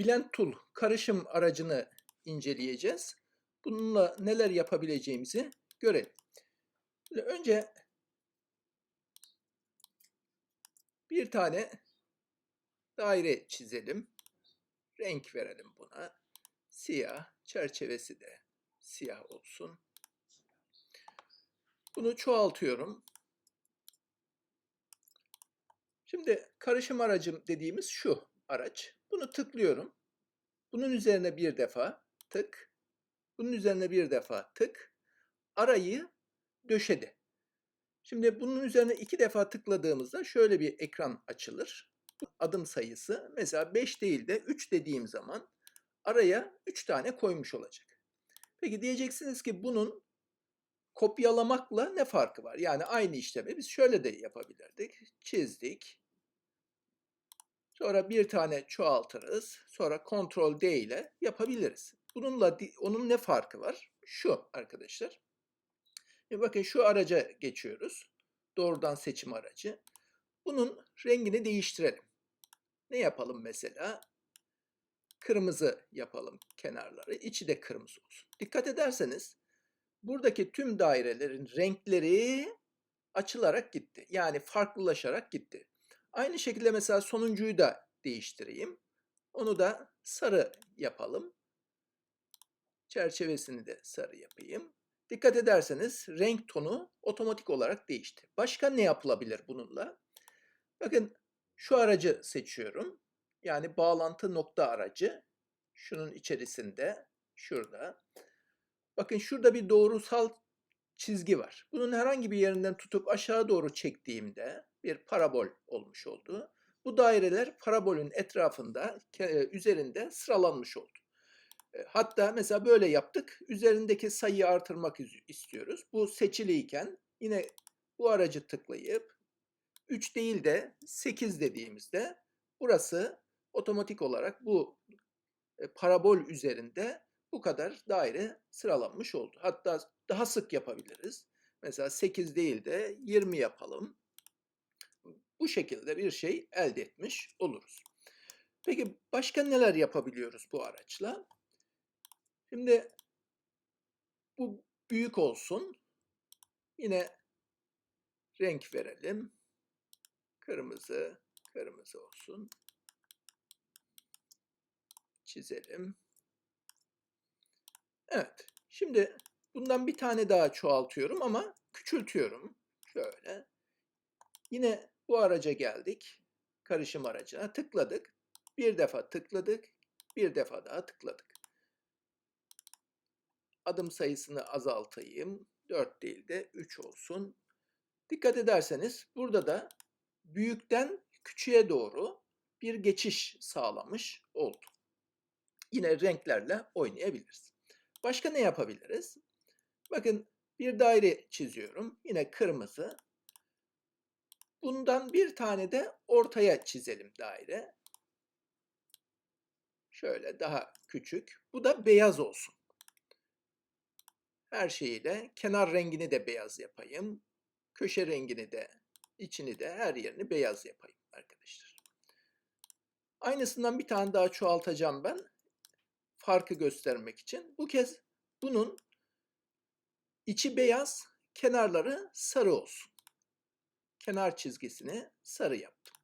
Blend Tool karışım aracını inceleyeceğiz. Bununla neler yapabileceğimizi görelim. Önce bir tane daire çizelim. Renk verelim buna. Siyah, çerçevesi de siyah olsun. Bunu çoğaltıyorum. Şimdi karışım aracım dediğimiz şu araç. Bunu tıklıyorum. Bunun üzerine bir defa tık. Bunun üzerine bir defa tık. Arayı döşedi. Şimdi bunun üzerine iki defa tıkladığımızda şöyle bir ekran açılır. Adım sayısı mesela 5 değil de 3 dediğim zaman araya 3 tane koymuş olacak. Peki diyeceksiniz ki bunun kopyalamakla ne farkı var? Yani aynı işlemi biz şöyle de yapabilirdik. Çizdik. Sonra bir tane çoğaltırız. Sonra Ctrl D ile yapabiliriz. Bununla onun ne farkı var? Şu arkadaşlar. Şimdi bakın şu araca geçiyoruz. Doğrudan seçim aracı. Bunun rengini değiştirelim. Ne yapalım mesela? Kırmızı yapalım kenarları. İçi de kırmızı olsun. Dikkat ederseniz buradaki tüm dairelerin renkleri açılarak gitti. Yani farklılaşarak gitti. Aynı şekilde mesela sonuncuyu da değiştireyim. Onu da sarı yapalım. Çerçevesini de sarı yapayım. Dikkat ederseniz renk tonu otomatik olarak değişti. Başka ne yapılabilir bununla? Bakın şu aracı seçiyorum. Yani bağlantı nokta aracı. Şunun içerisinde, şurada. Bakın şurada bir doğrusal çizgi var. Bunun herhangi bir yerinden tutup aşağı doğru çektiğimde bir parabol olmuş oldu. Bu daireler parabolün etrafında, üzerinde sıralanmış oldu. Hatta mesela böyle yaptık. Üzerindeki sayıyı artırmak istiyoruz. Bu seçiliyken yine bu aracı tıklayıp 3 değil de 8 dediğimizde burası otomatik olarak bu parabol üzerinde bu kadar daire sıralanmış oldu. Hatta daha sık yapabiliriz. Mesela 8 değil de 20 yapalım. Bu şekilde bir şey elde etmiş oluruz. Peki başka neler yapabiliyoruz bu araçla? Şimdi bu büyük olsun. Yine renk verelim. Kırmızı, kırmızı olsun. Çizelim. Evet. Şimdi bundan bir tane daha çoğaltıyorum ama küçültüyorum. Şöyle. Yine bu araca geldik. Karışım aracına tıkladık. Bir defa tıkladık. Bir defa daha tıkladık. Adım sayısını azaltayım. 4 değil de 3 olsun. Dikkat ederseniz burada da büyükten küçüğe doğru bir geçiş sağlamış oldu. Yine renklerle oynayabiliriz. Başka ne yapabiliriz? Bakın bir daire çiziyorum. Yine kırmızı. Bundan bir tane de ortaya çizelim daire. Şöyle daha küçük. Bu da beyaz olsun. Her şeyiyle kenar rengini de beyaz yapayım. Köşe rengini de, içini de her yerini beyaz yapayım arkadaşlar. Aynısından bir tane daha çoğaltacağım ben. Farkı göstermek için. Bu kez bunun içi beyaz, kenarları sarı olsun. Kenar çizgisini sarı yaptım.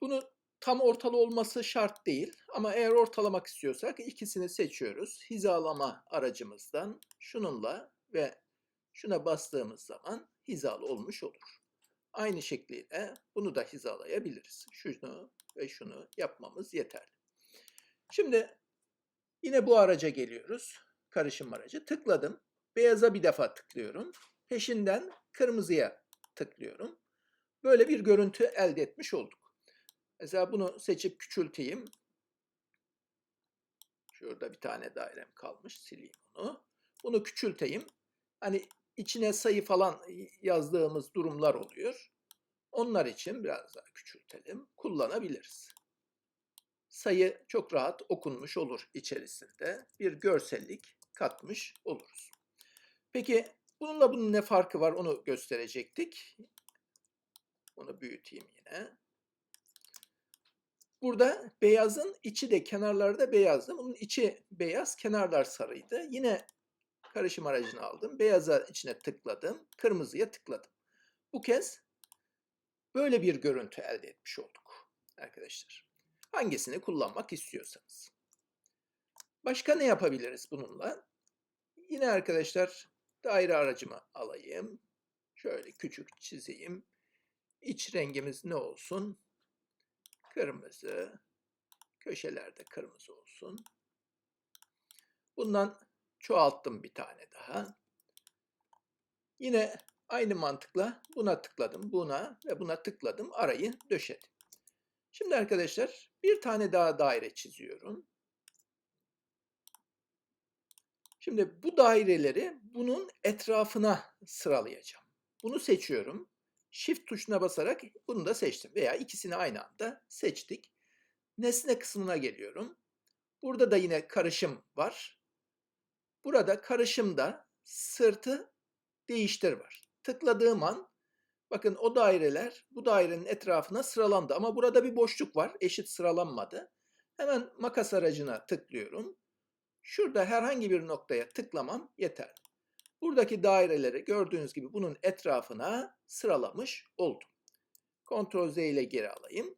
Bunu tam ortalı olması şart değil ama eğer ortalamak istiyorsak ikisini seçiyoruz. Hizalama aracımızdan şununla ve şuna bastığımız zaman hizalı olmuş olur. Aynı şekliyle bunu da hizalayabiliriz. Şunu ve şunu yapmamız yeterli. Şimdi yine bu araca geliyoruz. Karışım aracı. Tıkladım. Beyaza bir defa tıklıyorum. Peşinden kırmızıya tıklıyorum. Böyle bir görüntü elde etmiş olduk. Mesela bunu seçip küçülteyim. Şurada bir tane dairem kalmış. Sileyim onu. Bunu küçülteyim. Hani içine sayı falan yazdığımız durumlar oluyor. Onlar için biraz daha küçültelim. Kullanabiliriz. Sayı çok rahat okunmuş olur içerisinde. Bir görsellik katmış oluruz. Peki bununla bunun ne farkı var onu gösterecektik. Bunu büyüteyim yine. burada beyazın içi de kenarları da beyazdı. Bunun içi beyaz, kenarlar sarıydı. Yine karışım aracını aldım. Beyaza içine tıkladım. Kırmızıya tıkladım. Bu kez böyle bir görüntü elde etmiş olduk arkadaşlar. Hangisini kullanmak istiyorsanız. Başka ne yapabiliriz bununla? Yine arkadaşlar daire aracımı alayım. Şöyle küçük çizeyim. İç rengimiz ne olsun? Kırmızı. Köşelerde kırmızı olsun. Bundan çoğalttım bir tane daha. Yine aynı mantıkla buna tıkladım, buna ve buna tıkladım. Arayı döşedim. Şimdi arkadaşlar bir tane daha daire çiziyorum. Şimdi bu daireleri bunun etrafına sıralayacağım. Bunu seçiyorum. Shift tuşuna basarak bunu da seçtim. Veya ikisini aynı anda seçtik. Nesne kısmına geliyorum. Burada da yine karışım var. Burada karışımda sırtı değiştir var. Tıkladığım an bakın o daireler bu dairenin etrafına sıralandı. Ama burada bir boşluk var. Eşit sıralanmadı. Hemen makas aracına tıklıyorum. Şurada herhangi bir noktaya tıklamam yeter. Buradaki daireleri gördüğünüz gibi bunun etrafına sıralamış oldum. Ctrl Z ile geri alayım.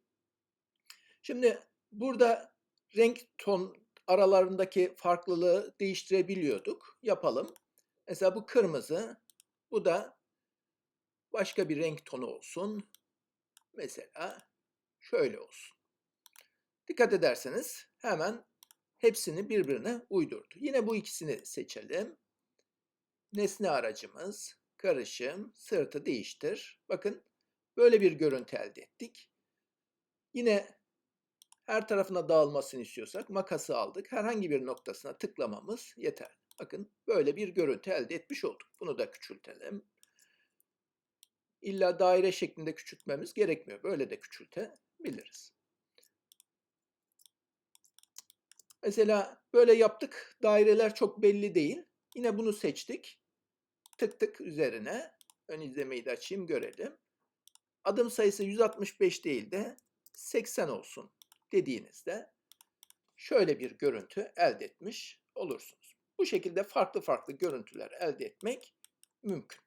Şimdi burada renk ton aralarındaki farklılığı değiştirebiliyorduk. Yapalım. Mesela bu kırmızı, bu da başka bir renk tonu olsun. Mesela şöyle olsun. Dikkat ederseniz hemen hepsini birbirine uydurdu. Yine bu ikisini seçelim. Nesne aracımız, karışım, sırtı değiştir. Bakın böyle bir görüntü elde ettik. Yine her tarafına dağılmasını istiyorsak makası aldık. Herhangi bir noktasına tıklamamız yeter. Bakın böyle bir görüntü elde etmiş olduk. Bunu da küçültelim. İlla daire şeklinde küçültmemiz gerekmiyor. Böyle de küçültebiliriz. Mesela böyle yaptık. Daireler çok belli değil. Yine bunu seçtik. Tık tık üzerine. Ön izlemeyi de açayım görelim. Adım sayısı 165 değil de 80 olsun dediğinizde şöyle bir görüntü elde etmiş olursunuz. Bu şekilde farklı farklı görüntüler elde etmek mümkün.